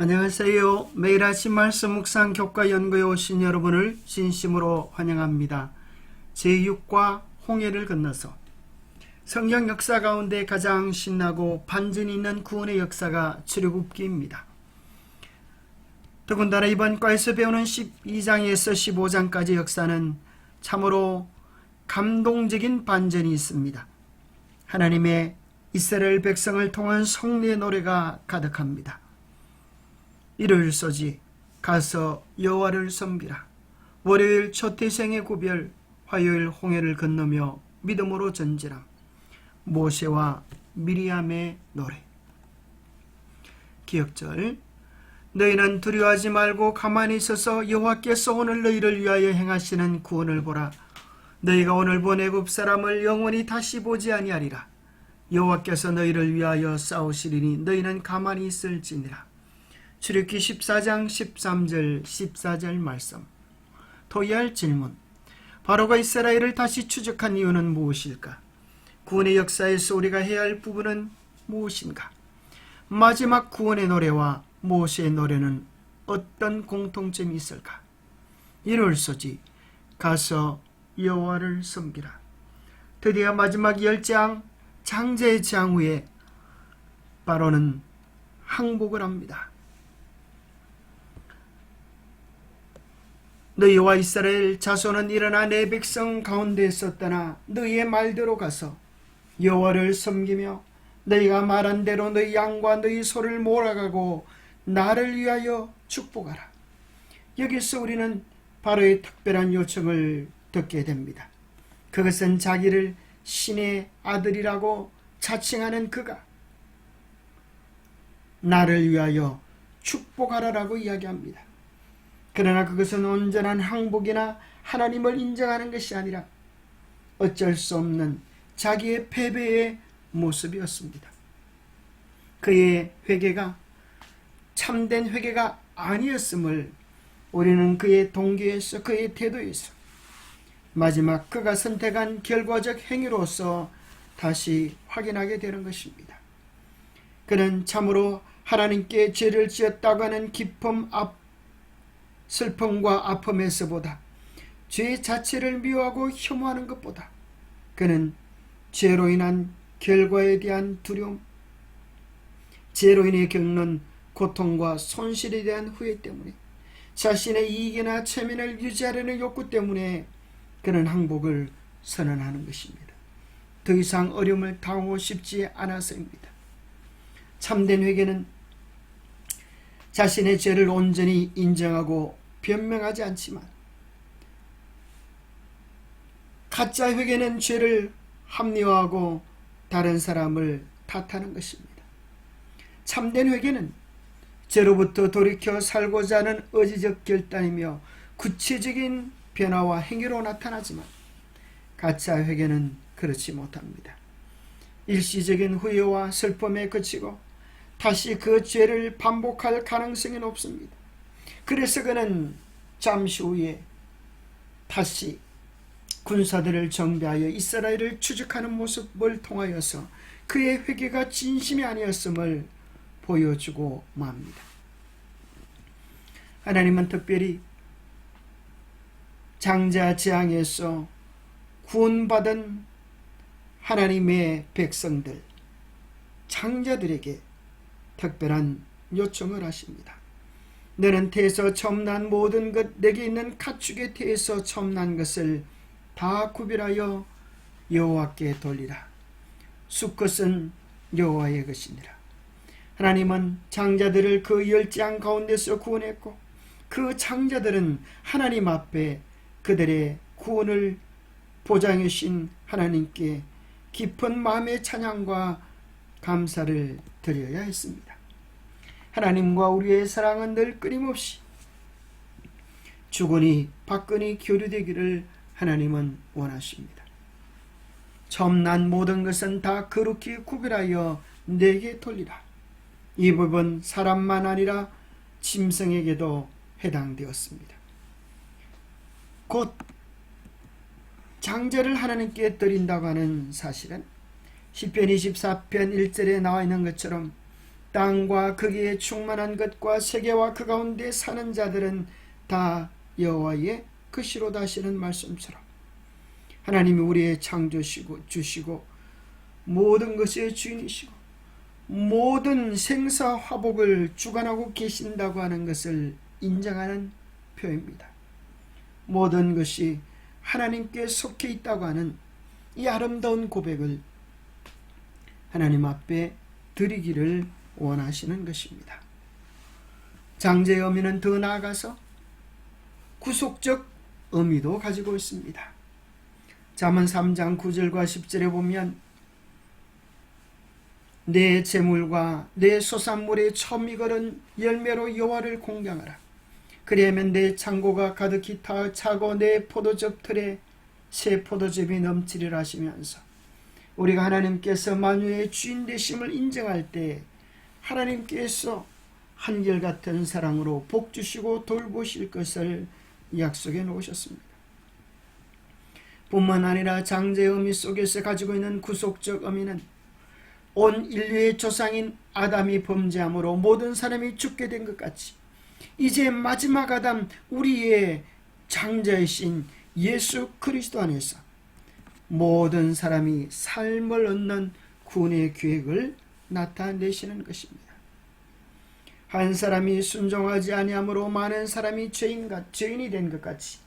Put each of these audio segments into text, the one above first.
안녕하세요. 매일 아침 말씀 묵상 교과 연구에 오신 여러분을 진심으로 환영합니다. 제6과 홍해를 건너서 성경 역사 가운데 가장 신나고 반전이 있는 구원의 역사가 출애굽기입니다. 더군다나 이번 과에서 배우는 12장에서 15장까지 역사는 참으로 감동적인 반전이 있습니다. 하나님의 이스라엘 백성을 통한 성례 노래가 가득합니다. 일요일 소지 가서 여호와를 섬기라. 월요일 초태생의 구별, 화요일 홍해를 건너며 믿음으로 전진함. 모세와 미리암의 노래. 기억절 너희는 두려워하지 말고 가만히 있어서 여호와께서 오늘 너희를 위하여 행하시는 구원을 보라. 너희가 오늘 본 애굽 사람을 영원히 다시 보지 아니하리라. 여호와께서 너희를 위하여 싸우시리니 너희는 가만히 있을지니라. 출애굽기 14장 13절 14절 말씀. 토의할 질문. 바로가 이스라엘을 다시 추적한 이유는 무엇일까? 구원의 역사에서 우리가 해야 할 부분은 무엇인가? 마지막 구원의 노래와 모세의 노래는 어떤 공통점이 있을까? 이럴 소지 가서 여호와를 섬기라. 드디어 마지막 열장 장제의 장 후에 바로는 항복을 합니다. 너희와 이스라엘 자손은 일어나 내 백성 가운데서 떠나 너희의 말대로 가서 여호와를 섬기며 너희가 말한 대로 너희 양과 너희 소를 몰아가고 나를 위하여 축복하라. 여기서 우리는 바로의 특별한 요청을 듣게 됩니다. 그것은 자기를 신의 아들이라고 자칭하는 그가 나를 위하여 축복하라라고 이야기합니다. 그러나 그것은 온전한 항복이나 하나님을 인정하는 것이 아니라 어쩔 수 없는 자기의 패배의 모습이었습니다. 그의 회개가 참된 회개가 아니었음을 우리는 그의 동기에서 그의 태도에서 마지막 그가 선택한 결과적 행위로서 다시 확인하게 되는 것입니다. 그는 참으로 하나님께 죄를 지었다고 하는 기쁨 앞 슬픔과 아픔에서보다 죄 자체를 미워하고 혐오하는 것보다 그는 죄로 인한 결과에 대한 두려움, 죄로 인해 겪는 고통과 손실에 대한 후회 때문에 자신의 이익이나 체면을 유지하려는 욕구 때문에 그는 항복을 선언하는 것입니다. 더 이상 어려움을 당하고 싶지 않아서입니다. 참된 회개는 자신의 죄를 온전히 인정하고 변명하지 않지만 가짜 회개는 죄를 합리화하고 다른 사람을 탓하는 것입니다. 참된 회개는 죄로부터 돌이켜 살고자 하는 의지적 결단이며 구체적인 변화와 행위로 나타나지만 가짜 회개는 그렇지 못합니다. 일시적인 후회와 슬픔에 그치고 다시 그 죄를 반복할 가능성이 높습니다. 그래서 그는 잠시 후에 다시 군사들을 정비하여 이스라엘을 추적하는 모습을 통하여서 그의 회개가 진심이 아니었음을 보여주고 맙니다. 하나님은 특별히 장자 재앙에서 구원받은 하나님의 백성들, 장자들에게 특별한 요청을 하십니다. 너는 태에서 처음 난 모든 것 내게 있는 가축의 태에서 처음 난 것을 다 구별하여 여호와께 돌리라. 수컷은 여호와의 것이니라. 하나님은 장자들을 그 열장 가운데서 구원했고 그 장자들은 하나님 앞에 그들의 구원을 보장해 신 하나님께 깊은 마음의 찬양과 감사를 드려야 했습니다. 하나님과 우리의 사랑은 늘 끊임없이 주거니 박근이 교류되기를 하나님은 원하십니다. 처음 난 모든 것은 다 거룩히 구별하여 내게 돌리라. 이 부분 사람만 아니라 짐승에게도 해당되었습니다. 곧 장제를 하나님께 드린다고 하는 사실은 10편 24편 1절에 나와 있는 것처럼 땅과 거기에 충만한 것과 세계와 그 가운데 사는 자들은 다 여호와의 것이로다 하시는 말씀처럼 하나님이 우리의 창조시고 주시고 모든 것의 주인이시고 모든 생사 화복을 주관하고 계신다고 하는 것을 인정하는 표입니다. 모든 것이 하나님께 속해 있다고 하는 이 아름다운 고백을 하나님 앞에 드리기를 원하시는 것입니다. 장제의 의미는 더 나아가서 구속적 의미도 가지고 있습니다. 잠언 3장 9절과 10절에 보면 내 재물과 내 소산물의 이거는 열매로 여호와를 공경하라. 그리하면 내 창고가 가득히 타 차고 내 포도즙 틀에 새 포도즙이 넘치리라 하시면서 우리가 하나님께서 만유의 주인 되심을 인정할 때 하나님께서 한결같은 사랑으로 복 주시고 돌보실 것을 약속해 놓으셨습니다. 뿐만 아니라 장제의 의미 속에서 가지고 있는 구속적 의미는 온 인류의 조상인 아담이 범죄함으로 모든 사람이 죽게 된 것 같이 이제 마지막 아담 우리의 장자이신 예수 그리스도 안에서 모든 사람이 삶을 얻는 구원의 계획을 나타내시는 것입니다. 한 사람이 순종하지 아니함으로 많은 사람이 죄인과 죄인이 된 것 같이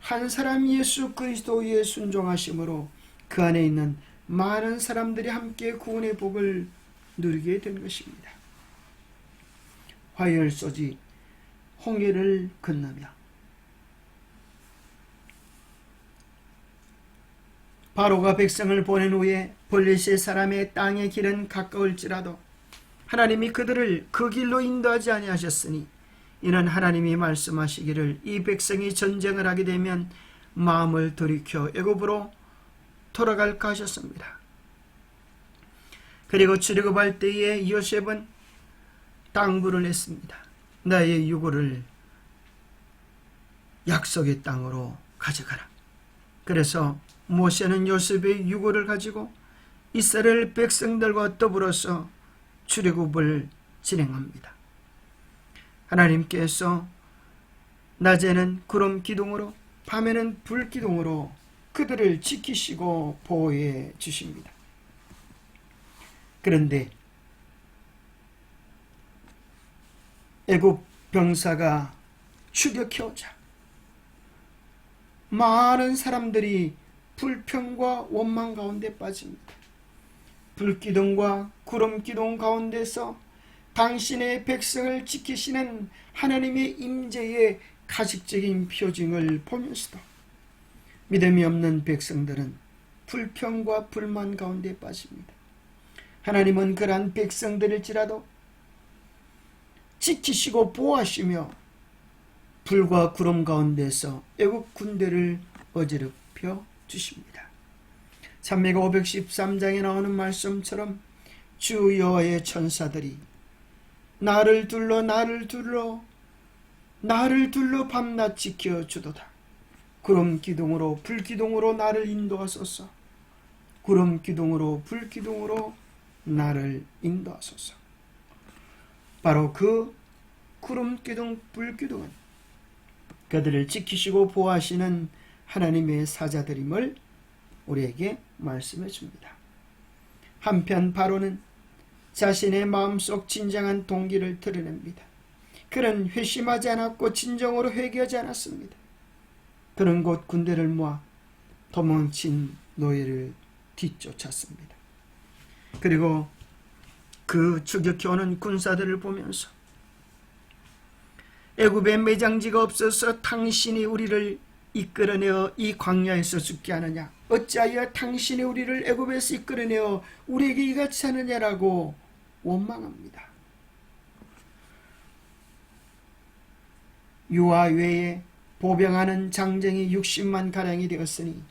한 사람 예수 그리스도에 순종하심으로 그 안에 있는 많은 사람들이 함께 구원의 복을 누리게 된 것입니다. 화열소지 홍해를 건너며 바로가 백성을 보낸 후에 볼리시 사람의 땅의 길은 가까울지라도 하나님이 그들을 그 길로 인도하지 아니하셨으니 이는 하나님이 말씀하시기를 이 백성이 전쟁을 하게 되면 마음을 돌이켜 애굽으로 돌아갈까 하셨습니다. 그리고 출애굽할 때에 요셉은 당부를 했습니다. 나의 유고를 약속의 땅으로 가져가라. 그래서 모세는 요셉의 유고를 가지고 이스라엘 백성들과 더불어서 출애굽을 진행합니다. 하나님께서 낮에는 구름 기둥으로 밤에는 불 기둥으로 그들을 지키시고 보호해 주십니다. 그런데 애굽 병사가 추격해 오자 많은 사람들이 불평과 원망 가운데 빠집니다. 불기둥과 구름기둥 가운데서 당신의 백성을 지키시는 하나님의 임재의 가식적인 표징을 보면서도 믿음이 없는 백성들은 불평과 불만 가운데 빠집니다. 하나님은 그러한 백성들일지라도 지키시고 보호하시며 불과 구름 가운데서 애국 군대를 어지럽혀 주십니다. 참매가 513장에 나오는 말씀처럼 주 여호와의 천사들이 나를 둘러 나를 둘러 나를 둘러 밤낮 지켜 주도다. 구름 기둥으로 불 기둥으로 나를 인도하소서. 구름 기둥으로 불 기둥으로 나를 인도하소서. 바로 그 구름 기둥 불 기둥은 그들을 지키시고 보호하시는 하나님의 사자들임을 우리에게 말씀해 줍니다. 한편 바로는 자신의 마음속 진정한 동기를 드러냅니다. 그는 회심하지 않았고 진정으로 회개하지 않았습니다. 그는 곧 군대를 모아 도망친 노예를 뒤쫓았습니다. 그리고 그 추격해오는 군사들을 보면서 애굽에 매장지가 없어서 당신이 우리를 이끌어내어 이 광야에서 죽게 하느냐 어찌하여 당신이 우리를 애굽에서 이끌어내어 우리에게 이같이 하느냐라고 원망합니다. 유아 외에 보병하는 장정이 60만 가량이 되었으니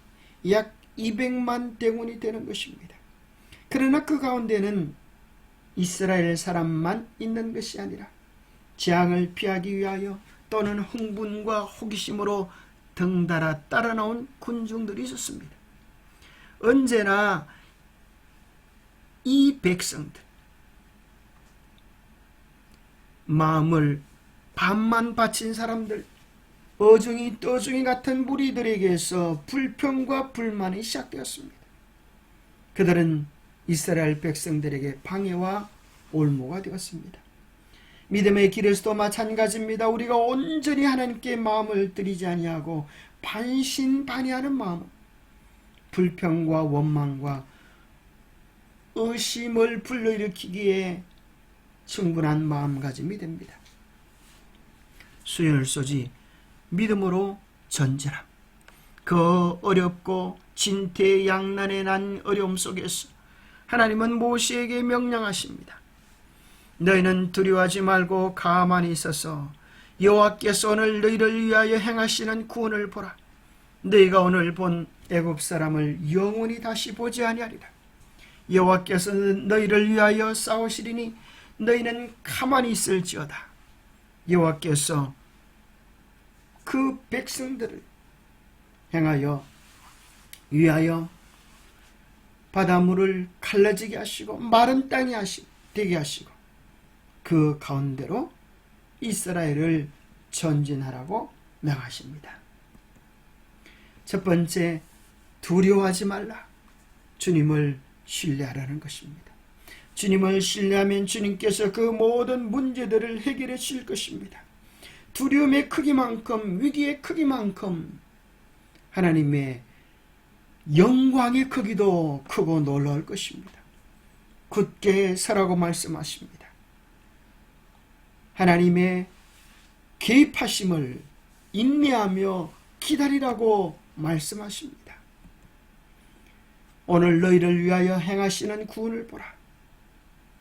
약 200만 대군이 되는 것입니다. 그러나 그 가운데는 이스라엘 사람만 있는 것이 아니라 재앙을 피하기 위하여 또는 흥분과 호기심으로 덩달아 따라 나온 군중들이 있었습니다. 언제나 이 백성들, 마음을 반만 바친 사람들, 어중이 떠중이 같은 무리들에게서 불평과 불만이 시작되었습니다. 그들은 이스라엘 백성들에게 방해와 올모가 되었습니다. 믿음의 길에서도 마찬가지입니다. 우리가 온전히 하나님께 마음을 들이지 아니하고 반신반의하는 마음, 불평과 원망과 의심을 불러일으키기에 충분한 마음가짐이 됩니다. 수연을 쏘지 믿음으로 전진함. 그 어렵고 진퇴양난에 난 어려움 속에서 하나님은 모세에게 명령하십니다. 너희는 두려워하지 말고 가만히 있어서 여호와께서 오늘 너희를 위하여 행하시는 구원을 보라. 너희가 오늘 본 애굽 사람을 영원히 다시 보지 아니하리라. 여호와께서 너희를 위하여 싸우시리니 너희는 가만히 있을지어다. 여호와께서 그 백성들을 행하여 위하여 바닷물을 갈라지게 하시고 마른 땅이 되게 하시고 그 가운데로 이스라엘을 전진하라고 명하십니다. 첫 번째 두려워하지 말라. 주님을 신뢰하라는 것입니다. 주님을 신뢰하면 주님께서 그 모든 문제들을 해결해 주실 것입니다. 두려움의 크기만큼 위기의 크기만큼 하나님의 영광의 크기도 크고 놀라울 것입니다. 굳게 서라고 말씀하십니다. 하나님의 개입하심을 인내하며 기다리라고 말씀하십니다. 오늘 너희를 위하여 행하시는 구원을 보라.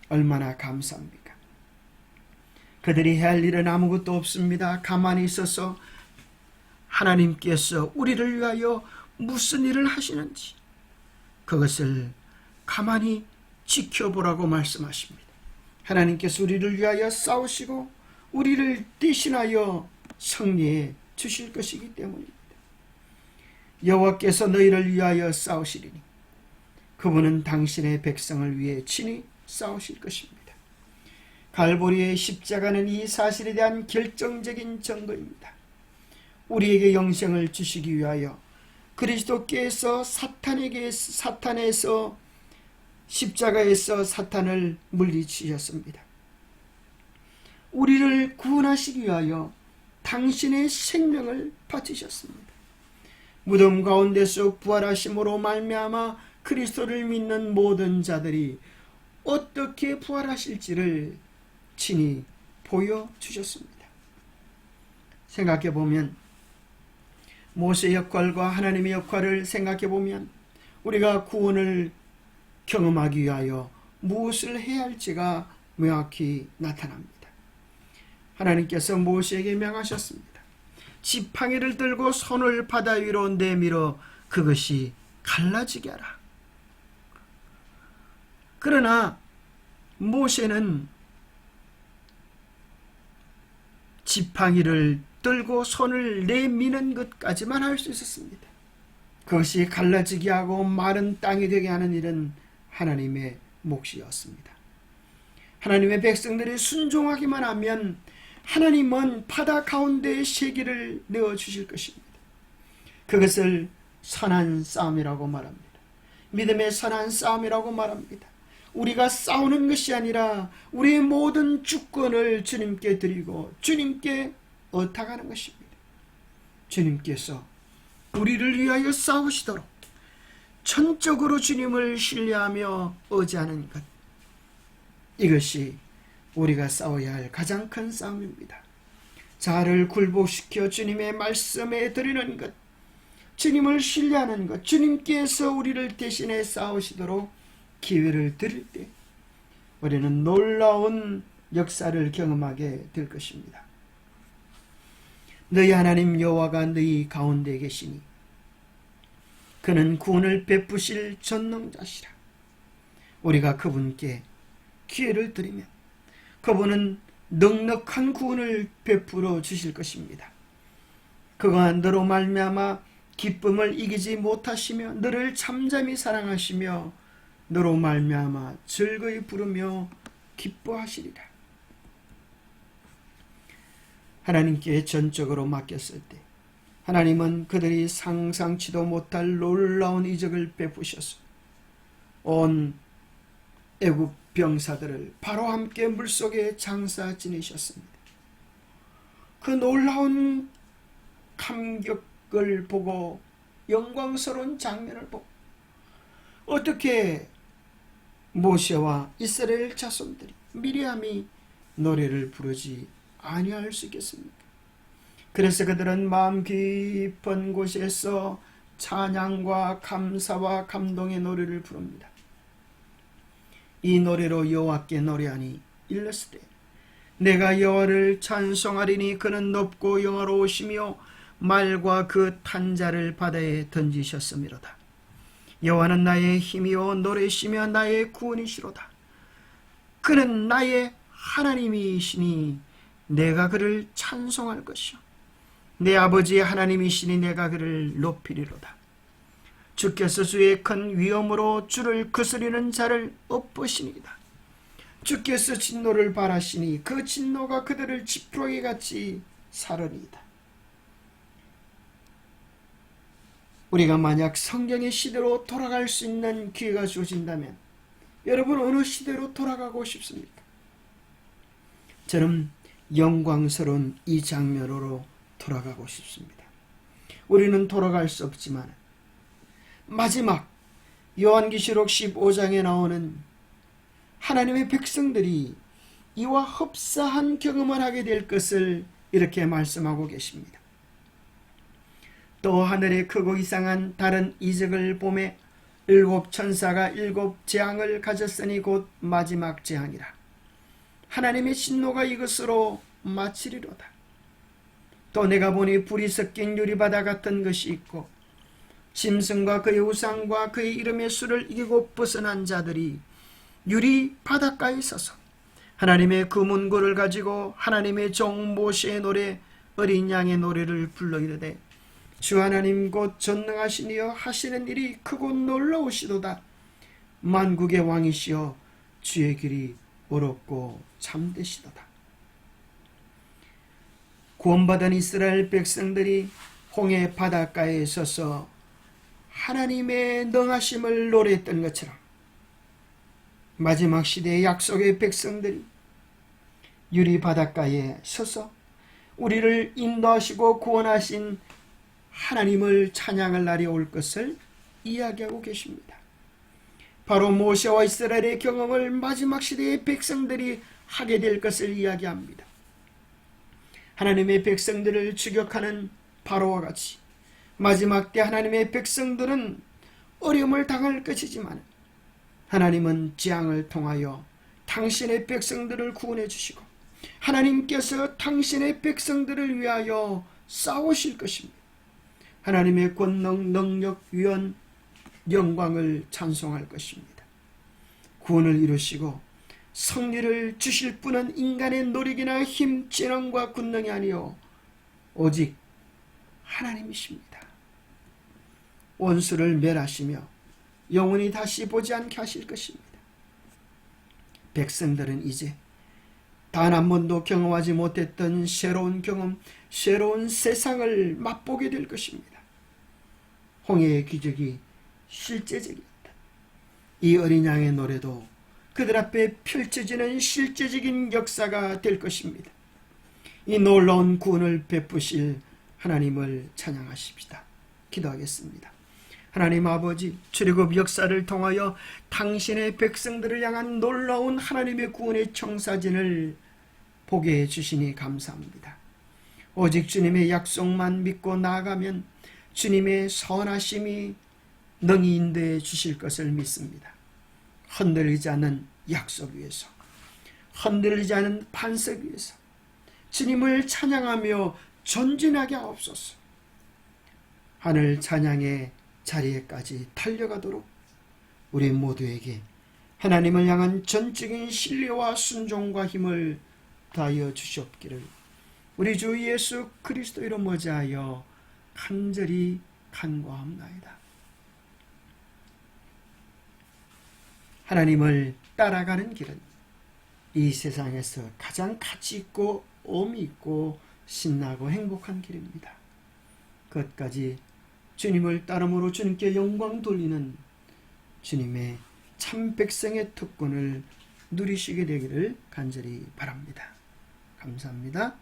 얼마나 감사합니까? 그들이 해야 할 일은 아무것도 없습니다. 가만히 있어서 하나님께서 우리를 위하여 무슨 일을 하시는지 그것을 가만히 지켜보라고 말씀하십니다. 하나님께서 우리를 위하여 싸우시고 우리를 대신하여 승리해 주실 것이기 때문입니다. 여호와께서 너희를 위하여 싸우시리니 그분은 당신의 백성을 위해 친히 싸우실 것입니다. 갈보리의 십자가는 이 사실에 대한 결정적인 증거입니다. 우리에게 영생을 주시기 위하여 그리스도께서 사탄에게 사탄에서 십자가에서 사탄을 물리치셨습니다. 우리를 구원하시기 위하여 당신의 생명을 바치셨습니다. 무덤 가운데서 부활하심으로 말미암아 그리스도를 믿는 모든 자들이 어떻게 부활하실지를 친히 보여주셨습니다. 생각해 보면 모세 역할과 하나님의 역할을 생각해 보면 우리가 구원을 경험하기 위하여 무엇을 해야 할지가 명확히 나타납니다. 하나님께서 모세에게 명하셨습니다. 지팡이를 들고 손을 바다 위로 내밀어 그것이 갈라지게 하라. 그러나 모세는 지팡이를 들고 손을 내미는 것까지만 할 수 있었습니다. 그것이 갈라지게 하고 마른 땅이 되게 하는 일은 하나님의 몫이었습니다. 하나님의 백성들이 순종하기만 하면 하나님은 바다 가운데에 세계를 내어 주실 것입니다. 그것을 선한 싸움이라고 말합니다. 믿음의 선한 싸움이라고 말합니다. 우리가 싸우는 것이 아니라 우리의 모든 주권을 주님께 드리고 주님께 의탁하는 것입니다. 주님께서 우리를 위하여 싸우시도록 전적으로 주님을 신뢰하며 의지하는 것 이것이 우리가 싸워야 할 가장 큰 싸움입니다. 자아를 굴복시켜 주님의 말씀에 드리는 것 주님을 신뢰하는 것 주님께서 우리를 대신해 싸우시도록 기회를 드릴 때 우리는 놀라운 역사를 경험하게 될 것입니다. 너희 하나님 여호와가 너희 가운데 계시니 그는 구원을 베푸실 전능자시라. 우리가 그분께 기회를 드리면 그분은 넉넉한 구원을 베풀어 주실 것입니다. 그가 너로 말미암아 기쁨을 이기지 못하시며 너를 잠잠히 사랑하시며 너로 말미암아 즐거이 부르며 기뻐하시리라. 하나님께 전적으로 맡겼을 때 하나님은 그들이 상상치도 못할 놀라운 이적을 베푸셔서 온 애굽 병사들을 바로 함께 물속에 장사 지내셨습니다. 그 놀라운 감격을 보고 영광스러운 장면을 보고 어떻게 모세와 이스라엘 자손들이 미리암이 노래를 부르지 아니할 수 있겠습니까? 그래서 그들은 마음 깊은 곳에서 찬양과 감사와 감동의 노래를 부릅니다. 이 노래로 여호와께 노래하니 일렀으되 내가 여호와를 찬송하리니 그는 높고 영화로우시며 말과 그 탄자를 바다에 던지셨음이로다. 여호와는 나의 힘이요 노래시며 나의 구원이시로다. 그는 나의 하나님이시니 내가 그를 찬송할 것이요 내 아버지 하나님이시니 내가 그를 높이리로다. 주께서 주의 큰 위엄으로 주를 거스리는 자를 엎으시니이다. 주께서 진노를 바라시니 그 진노가 그들을 지푸라기 같이 사르니이다. 우리가 만약 성경의 시대로 돌아갈 수 있는 기회가 주어진다면 여러분 어느 시대로 돌아가고 싶습니까? 저는 영광스러운 이 장면으로 돌아가고 싶습니다. 우리는 돌아갈 수 없지만 마지막 요한기시록 15장에 나오는 하나님의 백성들이 이와 흡사한 경험을 하게 될 것을 이렇게 말씀하고 계십니다. 또 하늘에 크고 이상한 다른 이적을 보매 일곱 천사가 일곱 재앙을 가졌으니 곧 마지막 재앙이라. 하나님의 진노가 이것으로 마치리로다. 또 내가 보니 불이 섞인 유리바다 같은 것이 있고 짐승과 그의 우상과 그의 이름의 수를 이기고 벗어난 자들이 유리 바닷가에 서서 하나님의 그 문구를 가지고 하나님의 종 모세의 노래 어린 양의 노래를 불러 이르되 주 하나님 곧 전능하시니여 하시는 일이 크고 놀라우시도다. 만국의 왕이시여 주의 길이 어렵고 참되시도다 구원받은 이스라엘 백성들이 홍해 바닷가에 서서 하나님의 능하심을 노래했던 것처럼 마지막 시대의 약속의 백성들이 유리 바닷가에 서서 우리를 인도하시고 구원하신 하나님을 찬양할 날이 올 것을 이야기하고 계십니다. 바로 모세와 이스라엘의 경험을 마지막 시대의 백성들이 하게 될 것을 이야기합니다. 하나님의 백성들을 추격하는 바로와 같이 마지막 때 하나님의 백성들은 어려움을 당할 것이지만 하나님은 재앙을 통하여 당신의 백성들을 구원해 주시고 하나님께서 당신의 백성들을 위하여 싸우실 것입니다. 하나님의 권능, 능력, 위원, 영광을 찬송할 것입니다. 구원을 이루시고 성리를 주실 분은 인간의 노력이나 힘, 재능과 군능이 아니요 오직 하나님이십니다. 원수를 멸하시며 영원히 다시 보지 않게 하실 것입니다. 백성들은 이제 단 한 번도 경험하지 못했던 새로운 경험, 새로운 세상을 맛보게 될 것입니다. 홍해의 기적이 실제적이었다. 이 어린 양의 노래도 그들 앞에 펼쳐지는 실제적인 역사가 될 것입니다. 이 놀라운 구원을 베푸실 하나님을 찬양하십시다. 기도하겠습니다. 하나님 아버지 출애굽 역사를 통하여 당신의 백성들을 향한 놀라운 하나님의 구원의 청사진을 보게 해 주시니 감사합니다. 오직 주님의 약속만 믿고 나아가면 주님의 선하심이 능히 인도해 주실 것을 믿습니다. 흔들리지 않는 약속 위에서 흔들리지 않은 반석 위에서 주님을 찬양하며 전진하게 하옵소서. 하늘 찬양의 자리에까지 달려가도록 우리 모두에게 하나님을 향한 전적인 신뢰와 순종과 힘을 다하여 주시옵기를 우리 주 예수 그리스도 이름 머지하여 간절히 간구합나이다. 하나님을 따라가는 길은 이 세상에서 가장 가치 있고 의미 있고 신나고 행복한 길입니다. 끝까지 주님을 따름으로 주님께 영광 돌리는 주님의 참 백성의 특권을 누리시게 되기를 간절히 바랍니다. 감사합니다.